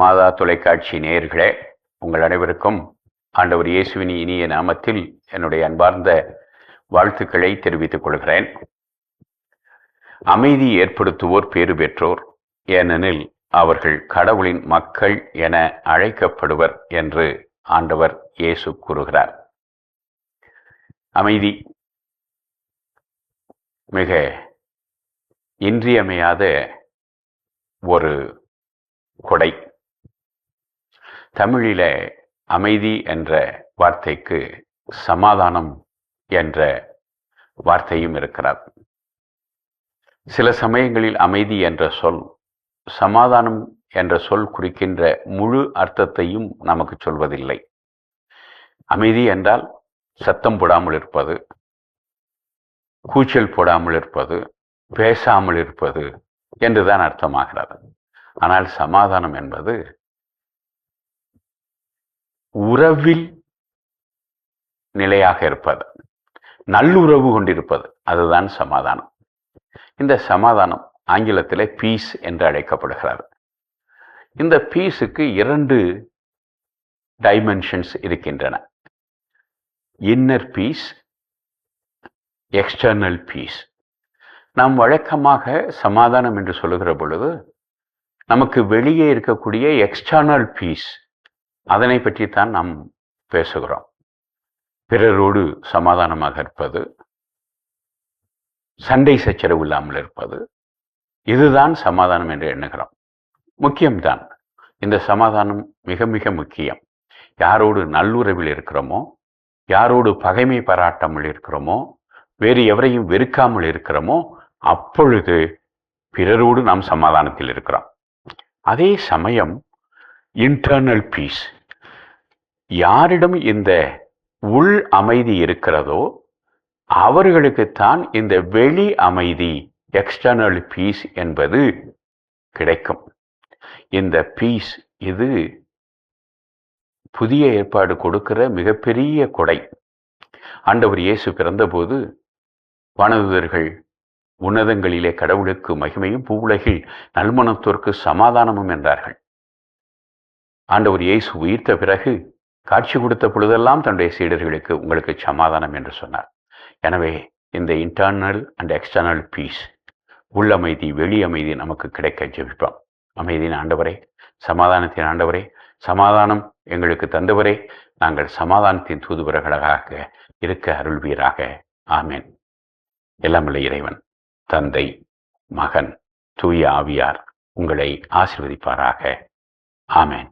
மாதா தொலைக்காட்சி நேயர்களே உங்கள் அனைவருக்கும் ஆண்டவர் இயேசுவின் இனிய நாமத்தில் என்னுடைய அன்பார்ந்த வாழ்த்துக்களை தெரிவித்துக் கொள்கிறேன். அமைதி ஏற்படுத்துவோர் பேறு பெற்றோர் ஏனெனில் அவர்கள் கடவுளின் மக்கள் என அழைக்கப்படுவர் என்று ஆண்டவர் இயேசு கூறுகிறார். அமைதி மிக இன்றியமையாத ஒரு கொடை. தமிழில அமைதி என்ற வார்த்தைக்கு சமாதானம் என்ற வார்த்தையும் இருக்கிறார். சில சமயங்களில் அமைதி என்ற சொல் சமாதானம் என்ற சொல் குறிக்கின்ற முழு அர்த்தத்தையும் நமக்கு சொல்வதில்லை. அமைதி என்றால் சத்தம் போடாமல் இருப்பது கூச்சல் போடாமல் இருப்பது பேசாமல் இருப்பது என்றுதான் அர்த்தமாகிறது. ஆனால் சமாதானம் என்பது உறவில் நிலையாக இருப்பது. நல்லுறவு கொண்டிருப்பது. அதுதான் சமாதானம். இந்த சமாதானம் ஆங்கிலத்தில் பீஸ் என்று அழைக்கப்படுகிறது. இந்த பீஸுக்கு இரண்டு டைமென்ஷன்ஸ் இருக்கின்றன. இன்னர் பீஸ் எக்ஸ்டர்னல் பீஸ் நாம் வழக்கமாக சமாதானம் என்று சொல்லுகிற பொழுது நமக்கு வெளியே இருக்கக்கூடிய எக்ஸ்டர்னல் பீஸ் அதனை பற்றித்தான் நாம் பேசுகிறோம். பிறரோடு சமாதானமாக இருப்பது சண்டை சச்சரவு இல்லாமல் இருப்பது இதுதான் சமாதானம் என்று எண்ணுகிறோம். முக்கியம்தான் இந்த சமாதானம் மிக மிக முக்கியம். யாரோடு நல்லுறவில் இருக்கிறோமோ யாரோடு பகைமை பாராட்டாமல் இருக்கிறோமோ வேறு எவரையும் வெறுக்காமல் இருக்கிறோமோ அப்பொழுது பிறரோடு நாம் சமாதானத்தில் இருக்கிறோம். அதே சமயம் இன்டர்னல் பீஸ் யாரிடம் இந்த உள் அமைதி இருக்கிறதோ அவர்களுக்குத்தான் இந்த வெளி அமைதி எக்ஸ்டர்னல் பீஸ் என்பது கிடைக்கும். இந்த பீஸ் இது புதிய ஏற்பாடு கொடுக்கிற மிகப்பெரிய கொடை. ஆண்டவர் இயேசு பிறந்தபோது வனதுதர்கள் உன்னதங்களிலே கடவுளுக்கு மகிமையும் பூவுலகில் நல்மணத்தோர்க்கு சமாதானமும் என்றார்கள். ஆண்டவர் இயேசு உயிர்த்த பிறகு காட்சி கொடுத்த பொழுதெல்லாம் தன்னுடைய சீடர்களுக்கு உங்களுக்கு சமாதானம் என்று சொன்னார். எனவே இந்த இன்டர்னல் அண்ட் எக்ஸ்டர்னல் பீஸ் உள்ளமைதி வெளி அமைதி நமக்கு கிடைக்க ஜெபிப்போம். அமைதியின் ஆண்டவரே சமாதானத்தின் ஆண்டவரே சமாதானம் எங்களுக்கு தந்தவரே நாங்கள் சமாதானத்தின் தூதுவர்களாக இருக்க அருள்வீராக. ஆமேன். எல்லாமல்ல இறைவன் தந்தை மகன் தூய ஆவியார் உங்களை ஆசிர்வதிப்பாராக. ஆமேன்.